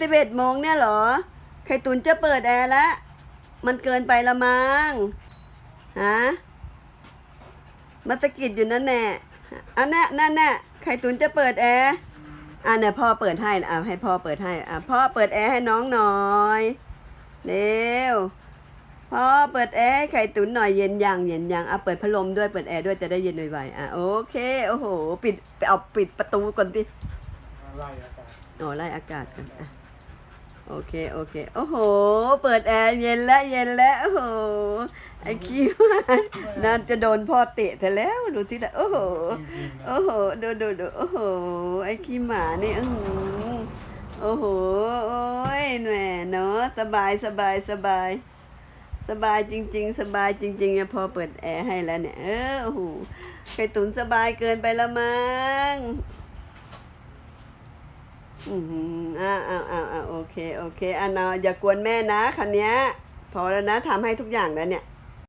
สิบเอ็ดโมงเนี่ยเหรอ ไข่ตุนจะเปิดแอร์แล้ว มันเกินไปละมั้งฮะมาสะกิดอยู่นั่นแน่อันน่ะนั่นน่ะไข่ตุนจะเปิดแอร์อะเนี่ยพ่อเปิดให้นะอะให้พ่อเปิดให้อะพ่อเปิดแอร์ให้น้องหน่อยเร็วพ่อเปิดแอร์ให้ไข่ตุนหน่อยเย็นยังเย็นยังอะเปิดพัดลมด้วยเปิดแอร์ด้วยจะได้เย็นไวๆอะโอเคโอ้โห ปิดเอาปิดประตูก่อนดิไล่อากาศโอ้ไล่อากาศกันอะ โอเค โอเค โอ้โห เปิดแอร์เย็นแล้วเย็นแล้ว โอ้โห ไอ้คิวนั่นจะโดนพ่อเตะแต่แล้ว ดูที่ละโอ้โห โอ้โห ดูดูดูโอ้โห ไอ้ขี้หมานี่อื้อหือโอ้โห โอ้ยแหม่เนาะ สบายสบายสบาย สบายจริง ๆ สบายจริงๆเนี่ยพอเปิดแอร์ให้แล้วเนี่ย เออ โอ้โหไข่ตุนสบายเกินไปละมั้งอืมอ่าอ่าอ่าอ่าโอ เค โอเคอะเนาะอย่ากวนแม่นะคันนี้พอแล้วนะทำให้ทุกอย่างแล้วเนี่ย